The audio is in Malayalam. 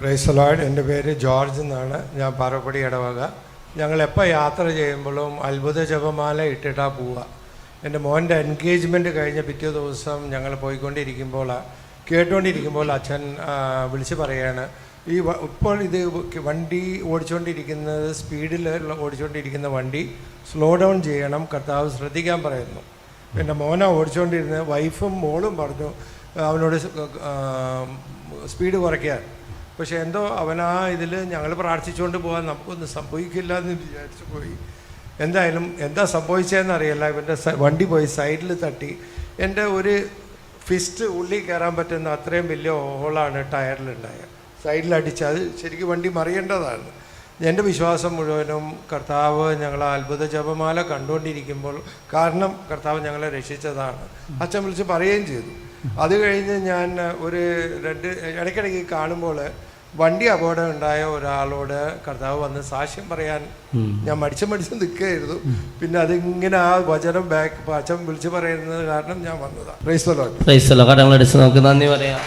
പ്രൈസലോയിഡ് എന്റെ പേര് ജോർജ് എന്നാണ്. ഞാൻ പാറപ്പടി ഇടവക. ഞങ്ങൾ എപ്പോൾ യാത്ര ചെയ്യുമ്പോഴും അത്ഭുത ജപമാല ഇട്ടിട്ടാണ് പോവുക എന്റെ മോന്റെ എൻഗേജ്മെന്റ് കഴിഞ്ഞ പിറ്റേ ദിവസം ഞങ്ങൾ പോയിക്കൊണ്ടിരിക്കുമ്പോൾ കേട്ടുകൊണ്ടിരിക്കുമ്പോൾ അച്ഛൻ വിളിച്ച് പറയാണ് ഈ ഇപ്പോൾ ഇത് വണ്ടി ഓടിച്ചുകൊണ്ടിരിക്കുന്നത് സ്പീഡിൽ ഓടിച്ചുകൊണ്ടിരിക്കുന്ന വണ്ടി സ്ലോ ഡൗൺ ചെയ്യണം കർത്താവ് ശ്രദ്ധിക്കാൻ പറയുന്നു. എന്റെ മോന ഓടിച്ചുകൊണ്ടിരുന്ന വൈഫും മോളും പറഞ്ഞു അവനോട് സ്പീഡ് കുറയ്ക്കാൻ. പക്ഷെ എന്തോ അവനാ ഇതിൽ ഞങ്ങൾ പ്രാർത്ഥിച്ചുകൊണ്ട് പോകാൻ നമുക്കൊന്നും സംഭവിക്കില്ല എന്ന് വിചാരിച്ചു പോയി. എന്തായാലും എന്താ സംഭവിച്ചതെന്ന് അറിയില്ല ഇവന്റെ വണ്ടി പോയി സൈഡിൽ തട്ടി. എന്റെ ഒരു ഫിസ്റ്റ് ഉള്ളിൽ കയറാൻ പറ്റുന്ന അത്രയും വലിയ ഹോളാണ് ടയറിലുണ്ടായ. സൈഡിലടിച്ച് അത് ശരിക്കും വണ്ടി മറിയേണ്ടതാണ്. എന്റെ വിശ്വാസം മുഴുവനും കർത്താവ് ഞങ്ങൾ അത്ഭുത ജപമാല കണ്ടുകൊണ്ടിരിക്കുമ്പോൾ കാരണം കർത്താവ് ഞങ്ങളെ രക്ഷിച്ചതാണ്. അച്ഛൻ വിളിച്ച് പറയുകയും ചെയ്തു. അത് കഴിഞ്ഞ് ഞാൻ ഒരു രണ്ട് ഇടയ്ക്കിടയ്ക്ക് കാണുമ്പോൾ വണ്ടി അപകടം ഉണ്ടായ ഒരാളോട് കർത്താവ് വന്ന് സാക്ഷ്യം പറയാൻ ഞാൻ മടിച്ച് മടിച്ച് നിൽക്കുകയായിരുന്നു. പിന്നെ അതിങ്ങനെ ആ വചനം ബാക്ക് അച്ഛൻ വിളിച്ചു പറയുന്നത് കാരണം ഞാൻ വന്നതാണ് ലോർഡ് ക്രൈസ്തലോ കടങ്ങളടിച്ച് നമുക്ക് നന്ദി പറയാം.